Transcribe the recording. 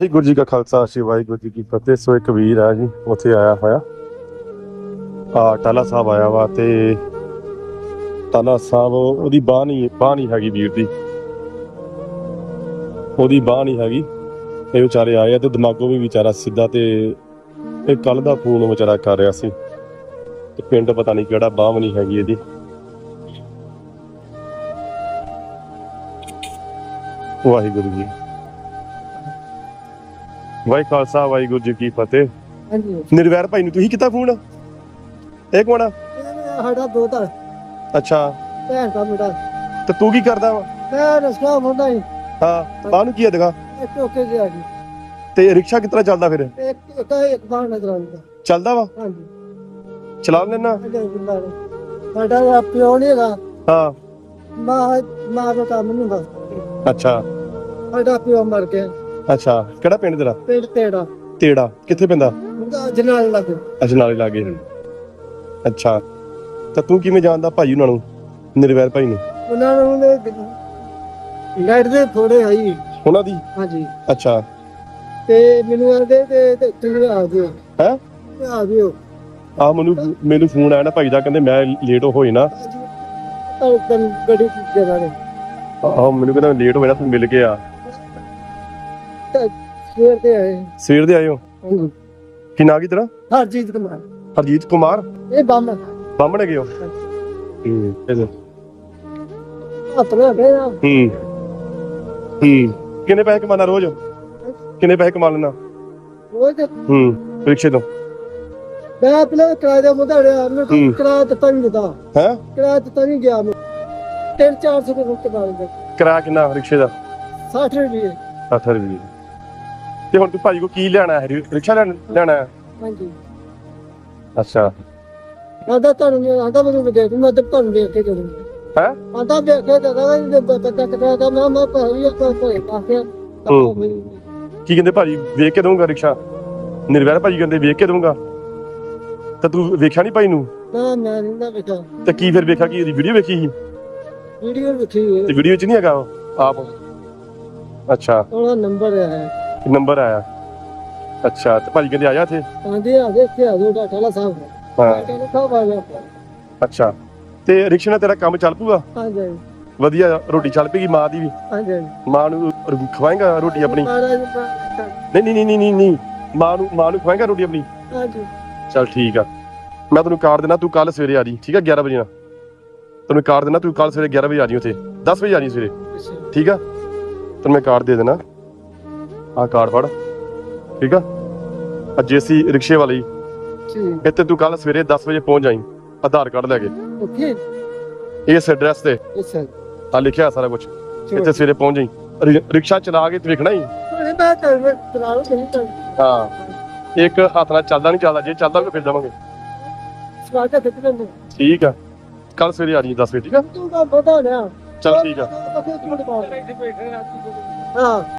ਵਾਹਿਗੁਰੂ ਜੀ ਕਾ ਖਾਲਸਾ, ਸ੍ਰੀ ਵਾਹਿਗੁਰੂ ਜੀ ਕੀ ਫਤਿਹ। ਸੋ ਇੱਕ ਵੀਰ ਆ ਜੀ, ਉੱਥੇ ਆਇਆ ਹੋਇਆ। ਆ ਟਾਲਾ ਸਾਹਿਬ ਆਇਆ ਵਾ ਤੇ ਟਾਲਾ ਸਾਹਿਬ, ਉਹਦੀ ਬਾਹ ਨਹੀਂ ਬਾਹ ਨਹੀਂ ਹੈਗੀ ਵੀਰ ਦੀ। ਉਹਦੀ ਬਾਹ ਨਹੀਂ ਹੈਗੀ। ਇਹ ਵਿਚਾਰੇ ਆਏ ਆ ਤੇ ਦਿਮਾਗੋਂ ਵੀ ਵਿਚਾਰਾ ਸਿੱਧਾ ਤੇ ਇਹ ਕੱਲ ਦਾ ਫੋਨ ਵਿਚਾਰਾ ਕਰ ਰਿਹਾ ਸੀ। ਤੇ ਪਿੰਡ ਪਤਾ ਨਹੀਂ ਕਿਹੜਾ ਬਾਹ ਵੀ ਨਹੀਂ ਹੈਗੀ ਇਹਦੀ। ਵਾਹਿਗੁਰੂ ਜੀ। ਵਾਹਿ ਖਾਲਸਾ ਵਾਹਿਗੁਰੂ ਜੀ ਕੀ ਫਤਿਹ। ਹਾਂਜੀ। ਨਿਰਵੈਰ ਭਾਈ ਨੂੰ ਤੁਸੀਂ ਕੀਤਾ ਫੋਨ? ਇਹ ਕੌਣ ਆ? ਇਹ ਸਾਡਾ ਦੋਤਾ ਅੱਛਾ। ਭੈਣ ਦਾ ਮੁੰਡਾ। ਤੇ ਤੂੰ ਕੀ ਕਰਦਾ ਵਾ? ਮੈਂ ਰਸਤਾ ਹੁੰਦਾ ਹੀ ਹਾਂ ਬਾਹ ਨੂੰ ਕੀ ਹੈਗਾ ਇਹ ਟੋਕੇ ਗਿਆ ਜੀ ਤੇ ਰਿਕਸ਼ਾ ਕਿਤਨਾ ਚੱਲਦਾ ਫਿਰ? ਇੱਕ ਇੱਕ ਇੱਕ ਬਾਣ ਨਜ਼ਰ ਆਉਂਦਾ। ਚੱਲਦਾ ਵਾ? ਹਾਂਜੀ। ਚਲਾ ਲੈਣਾ ਅੱਗੇ ਜਿੰਦਾ ਨੇ। ਸਾਡਾ ਦਾ ਪਿਓ ਨਹੀਂ ਹੈਗਾ। ਹਾਂ। ਮਾਂ ਮਾਂ ਦਾ ਕੰਮ ਨਹੀਂ ਹੁੰਦਾ। ਅੱਛਾ। ਸਾਡਾ ਪਿਓ ਮਰ ਗਿਆ। ਅੱਛਾ ਕਿਹੜਾ ਪਿੰਡ ਤੇਰਾ? ਪਿੰਡ ਤੇੜਾ। ਤੇੜਾ ਕਿੱਥੇ ਪੈਂਦਾ? ਜਨਾਲ ਲੱਗ। ਅਜਨਾਲੇ ਲਾਗੇ ਅੱਛਾ ਤਾਂ ਤੂੰ ਕਿਵੇਂ ਜਾਣਦਾ ਭਾਈ ਉਹਨਾਂ ਨੂੰ ਨਿਰਵੈਰ ਭਾਈ ਨੂੰ? ਉਹਨਾਂ ਨੂੰ ਨੇ ਲਾਈਟ ਦੇ ਥੋੜੇ ਆਈ ਉਹਨਾਂ ਦੀ? ਹਾਂਜੀ। ਅੱਛਾ। ਤੇ ਮੈਨੂੰ ਆਂਦੇ ਤੇ ਤੇ ਤੁਸੀਂ ਆ ਜਿਓ। ਹੈਂ? ਆ ਜਿਓ। ਆ ਮੈਨੂੰ ਮੈਨੂੰ ਫੋਨ ਆਇਆ ਨਾ ਭਾਈ ਦਾ ਕਹਿੰਦੇ ਮੈਂ ਲੇਟ ਹੋਈ ਨਾ। ਤਾਂ ਗੱਡੀ ਜਗਾ ਨੇ। ਆਹ ਮੈਨੂੰ ਕਹਿੰਦਾ ਲੇਟ ਹੋਇਆ ਤੂੰ ਮਿਲ ਕੇ ਆ। ਸਵੇਰ ਤੇ ਆਏ। ਸਵੇਰ ਦੇ ਆਏ ਹੋ ਹਾਂਜੀ। ਕੀ ਨਾਂ ਕੀ ਤੇਰਾ? ਹਰਜੀਤ ਕੁਮਾਰ। ਹਰਜੀਤ ਕੁਮਾਰ? ਇਹ ਬੰਮ ਬਾਹਮਣੇ ਗਏ ਹੋ? ਹੂੰ ਇਹ ਆਪਣਾ ਬੇਨਾ ਹੂੰ ਹੂੰ ਕਿੰਨੇ ਪੈਸੇ ਕਮਾਣਾ ਰੋਜ਼? ਕਿੰਨੇ ਪੈਸੇ ਕਮਾ ਲੈਣਾ ਉਹ ਤੇ ਹੂੰ ਰਿਕਸ਼ੇ ਤੋਂ। ਮੈਂ ਆਪਣੇ ਕਿਰਾਏ ਦਾ ਮੁੰਡਾ ਰਿਹਾ ਹੂੰ। ਮੈਨੂੰ ਕਿਰਾਇਆ ਦਿੱਤਾ ਨਹੀਂ ਦਿੱਤਾ। ਹੈ? ਕਿਰਾਇਆ ਦਿੱਤਾ ਨਹੀਂ ਗਿਆ ਮੈਂ ਤਿੰਨ ਚਾਰ ਸੌ ਰੁਪਏ ਕਮਾ ਲੈਂਦਾ। ਕਿਰਾਇਆ ਕਿੰਨਾ ਰਿਕਸ਼ੇ ਦਾ? 60 ਰੁਪਏ। 60 ਰੁਪਏ। ਤੇ ਹੁਣ ਤੂੰ ਭਾਈ ਕੋ ਕੀ ਲੈਣਾ ਹੈ? ਰਿਕਸ਼ਾ ਲੈਣ ਲੈਣਾ ਹੈ? ਹਾਂਜੀ। ਅੱਛਾ। ਆਂਦਾ ਤੁਹਾਨੂੰ ਆਂਦਾ ਮੈਨੂੰ ਦੇ ਦੂੰ ਮੈਂ ਤੇ ਤੁਹਾਨੂੰ ਦੇ ਕੇ ਕਰੂੰ ਹੈ? ਆਂਦਾ ਦੇ ਕੇ ਦੇ ਦਾਂਗਾ ਜੇ ਬੱਚਾ ਕਿਹਦਾ ਦਾ ਮੈਂ ਮੈਂ ਭਾਈ ਇਹ ਕੋਈ ਕੋਈ ਪਾਸੇ ਕੀ ਕਹਿੰਦੇ ਭਾਜੀ? ਵੇਖ ਕੇ ਦਊਂਗਾ ਰਿਕਸ਼ਾ? ਨਿਰਵੈਰ ਭਾਜੀ ਕਹਿੰਦੇ ਵੇਖ ਕੇ ਦਊਂਗਾ। ਤਾਂ ਤੂੰ ਵੇਖਿਆ ਨਹੀਂ ਭਾਈ ਨੂੰ? ਨਾ ਮੈਂ ਨਹੀਂ ਨਾ ਵੇਖਿਆ। ਤੇ ਕੀ ਫਿਰ ਵੇਖਿਆ? ਕੀ ਉਹਦੀ ਵੀਡੀਓ ਵੇਖੀ ਸੀ? ਵੀਡੀਓ ਵੇਖੀ ਤੇ ਵੀਡੀਓ 'ਚ ਨਹੀਂ ਹੈਗਾ ਉਹ? ਆਪ? ਅੱਛਾ। ਉਹਦਾ ਨੰਬਰ ਹੈ। ਨੰਬਰ ਆਇਆ। ਅੱਛਾ ਤੇ ਭਾਜੀ ਕਹਿੰਦੇ ਆ ਜਾ ਇੱਥੇ। ਆਂਦੇ ਆ ਦੇ ਇੱਥੇ ਆ ਜੋ ਡਾਟਾਲਾ ਸਾਹਿਬ ਹਾਂ। ਕਹਿੰਦੇ ਖਾਬ ਆ ਗਿਆ ਅੱਛਾ। ਤੇ ਰਿਕਸ਼ੇ ਨਾਲ ਤੇਰਾ ਕੰਮ ਚੱਲ ਪੂਗਾ? ਹਾਂਜੀ ਵਧੀਆ ਰੋਟੀ ਚੱਲ ਪੇਗੀ ਮਾਂ ਦੀ ਵੀ। ਹਾਂਜੀ ਮਾਂ ਨੂੰ ਖਵਾਏਂਗਾ ਰੋਟੀ ਆਪਣੀ? ਨਹੀਂ ਨਹੀਂ ਨਹੀਂ ਨਹੀਂ ਨਹੀਂ। ਮਾਂ ਨੂੰ ਮਾਂ ਨੂੰ ਖਵਾਏਂਗਾ ਰੋਟੀ ਆਪਣੀ? ਹਾਂਜੀ। ਚੱਲ ਠੀਕ ਆ। ਮੈਂ ਤੈਨੂੰ ਕਾਰ ਦੇਣਾ ਤੂੰ ਕੱਲ ਸਵੇਰੇ ਆ ਜੀ ਠੀਕ ਆ 11 ਵਜੇ ਨਾਲ। ਤੈਨੂੰ ਕਾਰ ਦੇਣਾ ਤੂੰ ਕੱਲ ਸਵੇਰੇ 11 ਵਜੇ ਆ ਜੀ ਉੱਥੇ 10 ਵਜੇ ਆ ਜੀ ਸਵੇਰੇ। ਠੀਕ ਆ? ਤੈਨੂੰ ਮੈਂ ਕਾਰ ਦੇ ਦੇਣਾ ਆ ਕਾਰ ਫੜ। ਠੀਕ ਆ? ਆ ਜੇਸੀ ਰਿਕਸ਼ੇ ਵਾਲੀ ਠੀਕ। ਇੱਥੇ ਤੂੰ ਕੱਲ ਸਵੇਰੇ 10 ਵਜੇ ਪਹੁੰਚ ਜਾਈਂ ਆਧਾਰ ਕਾਰਡ ਲੈ ਕੇ। ਓਕੇ। ਇਸ ਐਡਰੈਸ ਤੇ। ਅੱਛਾ ਆ ਲਿਖਿਆ ਸਾਰਾ ਕੁਝ ਇੱਥੇ ਸਵੇਰੇ ਪਹੁੰਚ ਜਾਈਂ। ਰਿ- ਰਿਕਸ਼ਾ ਚਲਾ ਕੇ ਤੇ ਵੇਖਣਾ ਹੀ ਇਹ ਮੈਂ ਤਾਂ ਚਲਾ ਲਓ ਨਹੀਂ ਤਾਂ। ਹਾਂ। ਇੱਕ ਹੱਥ ਨਾਲ ਚੱਲਦਾ ਨਹੀਂ ਚੱਲਦਾ। ਜੇ ਚੱਲਦਾ ਵੀ ਫਿਰ ਤੁਹਾਨੂੰ ਠੀਕ ਆ। ਕੱਲ ਸਵੇਰੇ ਆ ਜੀ 10 ਵਜੇ ਠੀਕ ਆ? ਤੂੰ ਲਿਆ। ਚੱਲ ਠੀਕ ਆ। ਹਾਂ।